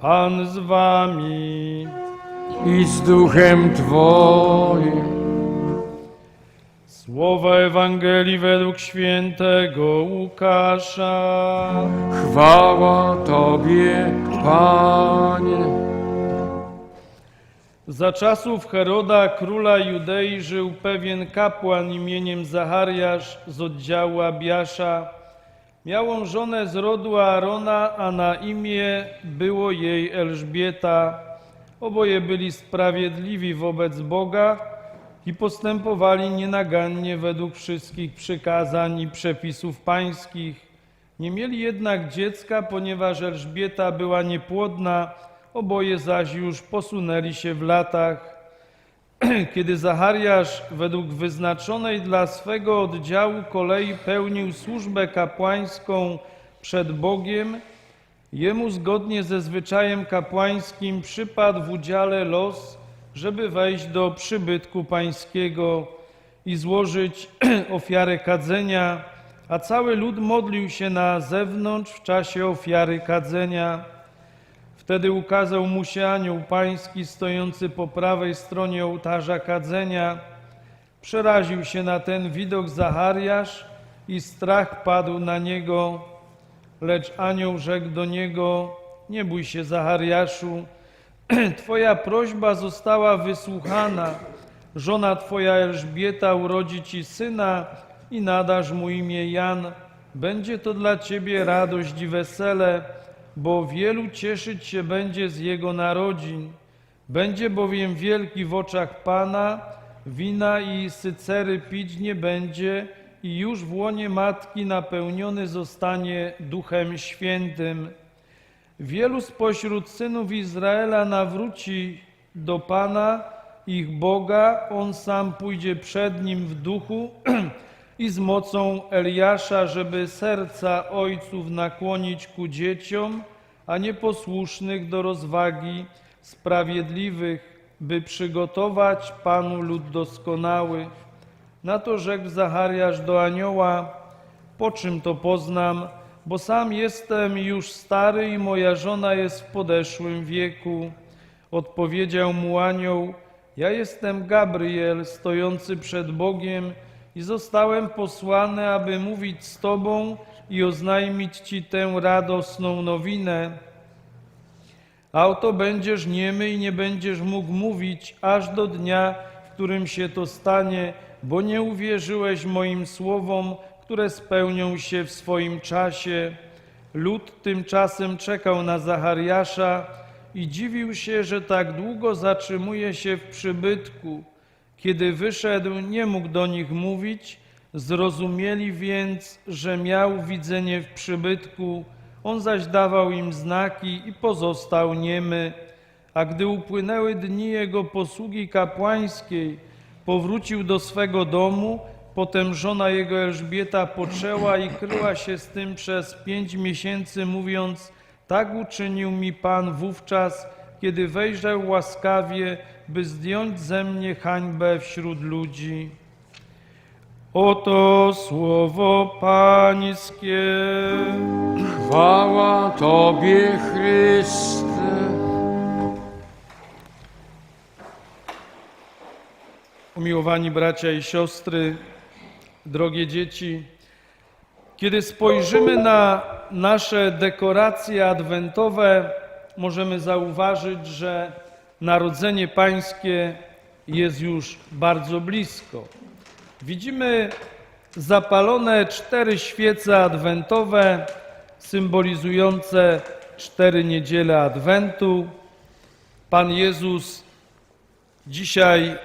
Pan z wami. i z duchem Twoim. Słowa Ewangelii według świętego Łukasza. Chwała Tobie, Panie. Za czasów Heroda, króla Judei, żył pewien kapłan imieniem Zachariasz z oddziału Abiasza. Miał on żonę z rodu Aarona, a na imię było jej Elżbieta. Oboje byli sprawiedliwi wobec Boga i postępowali nienagannie według wszystkich przykazań i przepisów pańskich. Nie mieli jednak dziecka, ponieważ Elżbieta była niepłodna, oboje zaś już posunęli się w latach. Kiedy Zachariasz według wyznaczonej dla swego oddziału kolei pełnił służbę kapłańską przed Bogiem, jemu zgodnie ze zwyczajem kapłańskim przypadł w udziale los, żeby wejść do przybytku pańskiego i złożyć ofiarę kadzenia, a cały lud modlił się na zewnątrz w czasie ofiary kadzenia. Wtedy ukazał mu się anioł pański stojący po prawej stronie ołtarza kadzenia. Przeraził się na ten widok Zachariasz i strach padł na niego. Lecz anioł rzekł do niego, nie bój się Zachariaszu, twoja prośba została wysłuchana. Żona twoja Elżbieta urodzi ci syna i nadasz mu imię Jan. Będzie to dla ciebie radość i wesele, bo wielu cieszyć się będzie z jego narodzin. Będzie bowiem wielki w oczach Pana, wina i sycery pić nie będzie i już w łonie matki napełniony zostanie Duchem Świętym. Wielu spośród synów Izraela nawróci do Pana, ich Boga, On sam pójdzie przed nim w duchu i z mocą Eliasza, żeby serca ojców nakłonić ku dzieciom, a nieposłusznych do rozwagi, sprawiedliwych, by przygotować Panu lud doskonały. Na to rzekł Zachariasz do anioła, po czym to poznam, bo sam jestem już stary i moja żona jest w podeszłym wieku. Odpowiedział mu anioł, ja jestem Gabriel, stojący przed Bogiem i zostałem posłany, aby mówić z Tobą i oznajmić Ci tę radosną nowinę. A oto będziesz niemy i nie będziesz mógł mówić aż do dnia, w którym się to stanie, bo nie uwierzyłeś moim słowom, które spełnią się w swoim czasie. Lud tymczasem czekał na Zachariasza i dziwił się, że tak długo zatrzymuje się w przybytku. Kiedy wyszedł, nie mógł do nich mówić, zrozumieli więc, że miał widzenie w przybytku, on zaś dawał im znaki i pozostał niemy. A gdy upłynęły dni jego posługi kapłańskiej, powrócił do swego domu, potem żona jego Elżbieta poczęła i kryła się z tym przez pięć miesięcy, mówiąc, tak uczynił mi Pan wówczas, kiedy wejrzał łaskawie, by zdjąć ze mnie hańbę wśród ludzi. Oto słowo Pańskie. Chwała Tobie, Chryste. Umiłowani bracia i siostry, drogie dzieci, kiedy spojrzymy na nasze dekoracje adwentowe, możemy zauważyć, że Narodzenie Pańskie jest już bardzo blisko. Widzimy zapalone cztery świece adwentowe, symbolizujące cztery niedziele Adwentu. Pan Jezus dzisiaj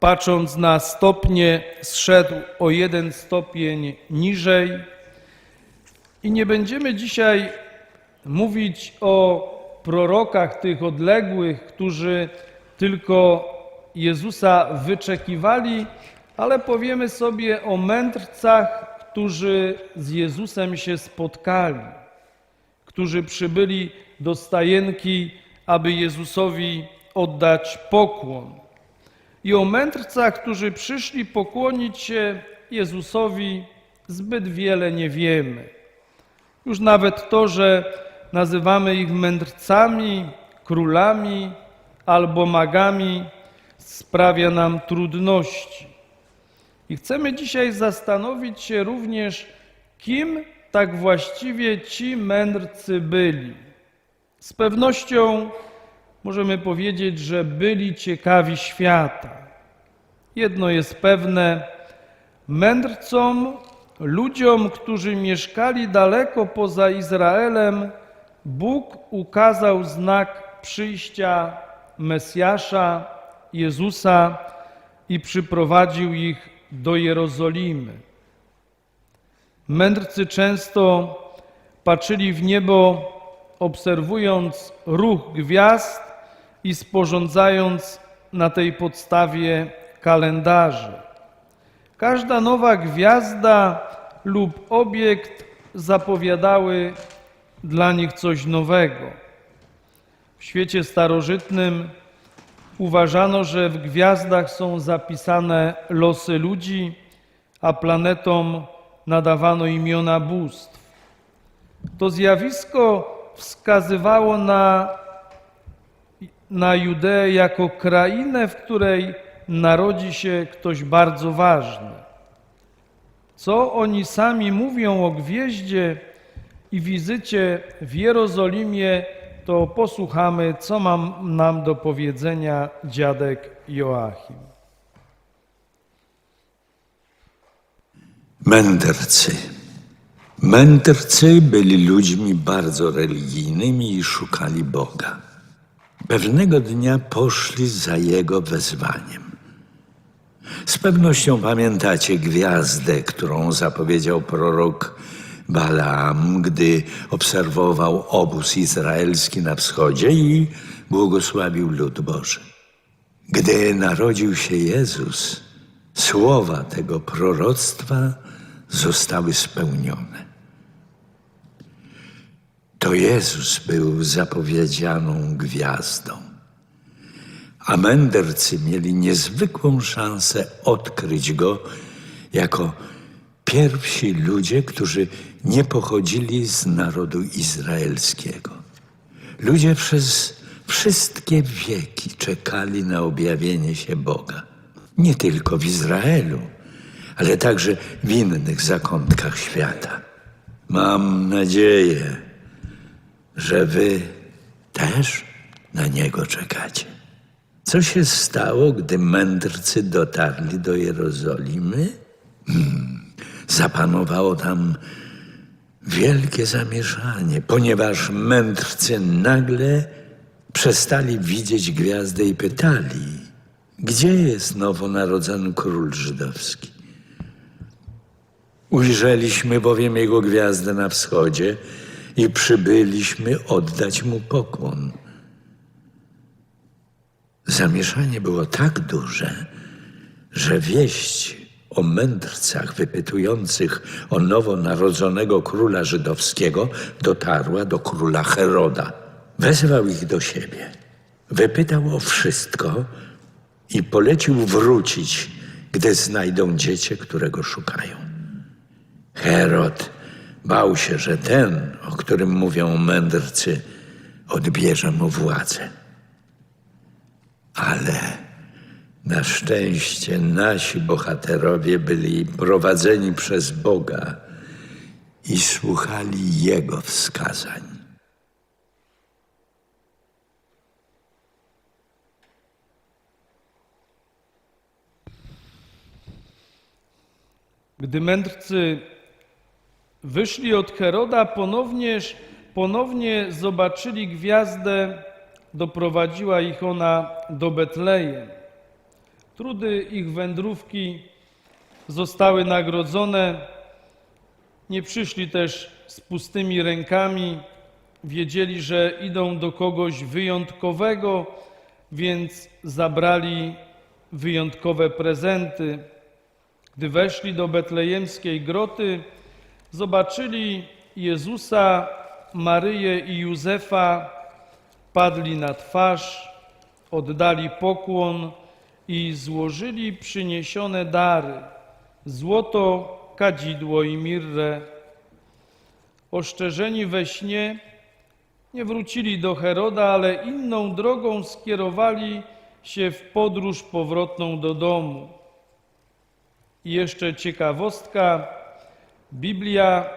patrząc na stopnie, zszedł o jeden stopień niżej. I nie będziemy dzisiaj mówić o prorokach tych odległych, którzy tylko Jezusa wyczekiwali, ale powiemy sobie o mędrcach, którzy z Jezusem się spotkali, którzy przybyli do stajenki, aby Jezusowi oddać pokłon i o mędrcach, którzy przyszli pokłonić się Jezusowi, zbyt wiele nie wiemy. Już nawet to, że nazywamy ich mędrcami, królami albo magami, sprawia nam trudności. I chcemy dzisiaj zastanowić się również, kim tak właściwie ci mędrcy byli. Z pewnością możemy powiedzieć, że byli ciekawi świata. Jedno jest pewne: mędrcom, ludziom, którzy mieszkali daleko poza Izraelem, Bóg ukazał znak przyjścia Mesjasza, Jezusa i przyprowadził ich do Jerozolimy. Mędrcy często patrzyli w niebo, obserwując ruch gwiazd i sporządzając na tej podstawie kalendarze. Każda nowa gwiazda lub obiekt zapowiadały dla nich coś nowego. W świecie starożytnym uważano, że w gwiazdach są zapisane losy ludzi, a planetom nadawano imiona bóstw. To zjawisko wskazywało na, na Judeę jako krainę, w której narodzi się ktoś bardzo ważny. Co oni sami mówią o gwieździe i wizycie w Jerozolimie, to posłuchamy, co ma nam do powiedzenia dziadek Joachim. Mędrcy. Mędrcy byli ludźmi bardzo religijnymi i szukali Boga. Pewnego dnia poszli za Jego wezwaniem. Z pewnością pamiętacie gwiazdę, którą zapowiedział prorok Balaam, gdy obserwował obóz izraelski na wschodzie i błogosławił lud Boży. Gdy narodził się Jezus, słowa tego proroctwa zostały spełnione. To Jezus był zapowiedzianą gwiazdą, a mędrcy mieli niezwykłą szansę odkryć go jako pierwsi ludzie, którzy nie pochodzili z narodu izraelskiego. Ludzie przez wszystkie wieki czekali na objawienie się Boga. Nie tylko w Izraelu, ale także w innych zakątkach świata. Mam nadzieję, że Wy też na Niego czekacie. Co się stało, gdy mędrcy dotarli do Jerozolimy? Hmm, zapanowało tam wielkie zamieszanie, ponieważ mędrcy nagle przestali widzieć gwiazdę i pytali, gdzie jest nowonarodzony król żydowski? Ujrzeliśmy bowiem jego gwiazdę na wschodzie i przybyliśmy oddać mu pokłon. Zamieszanie było tak duże, że wieść o mędrcach wypytujących o nowonarodzonego króla żydowskiego dotarła do króla Heroda. Wezwał ich do siebie, wypytał o wszystko i polecił wrócić, gdy znajdą dziecię, którego szukają. Herod bał się, że ten, o którym mówią mędrcy, odbierze mu władzę. Ale na szczęście nasi bohaterowie byli prowadzeni przez Boga i słuchali Jego wskazań. Gdy mędrcy wyszli od Heroda, ponownie zobaczyli gwiazdę, doprowadziła ich ona do Betlejem. Trudy ich wędrówki zostały nagrodzone. Nie przyszli też z pustymi rękami. Wiedzieli, że idą do kogoś wyjątkowego, więc zabrali wyjątkowe prezenty. Gdy weszli do betlejemskiej groty, zobaczyli Jezusa, Maryję i Józefa, padli na twarz, oddali pokłon i złożyli przyniesione dary: złoto, kadzidło i mirrę. Oszczerzeni we śnie, Nie wrócili do Heroda, ale inną drogą skierowali się w podróż powrotną do domu. I jeszcze ciekawostka: Biblia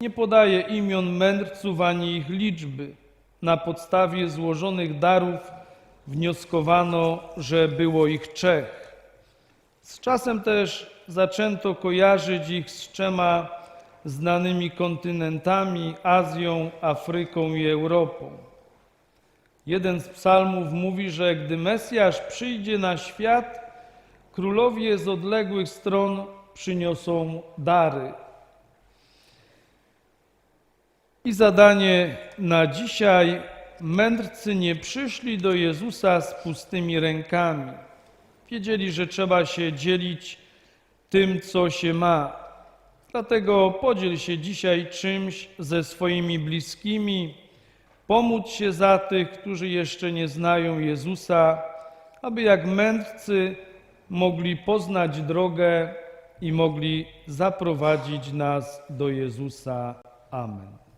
nie podaje imion mędrców ani ich liczby. Na podstawie złożonych darów wnioskowano, że było ich trzech. Z czasem też zaczęto kojarzyć ich z trzema znanymi kontynentami Azją, Afryką i Europą. Jeden z psalmów mówi, że gdy Mesjasz przyjdzie na świat, królowie z odległych stron przyniosą dary. I zadanie na dzisiaj: mędrcy nie przyszli do Jezusa z pustymi rękami. Wiedzieli, że trzeba się dzielić tym, co się ma. Dlatego podziel się dzisiaj czymś ze swoimi bliskimi, pomóc się za tych, którzy jeszcze nie znają Jezusa, aby jak mędrcy mogli poznać drogę i mogli zaprowadzić nas do Jezusa. Amen.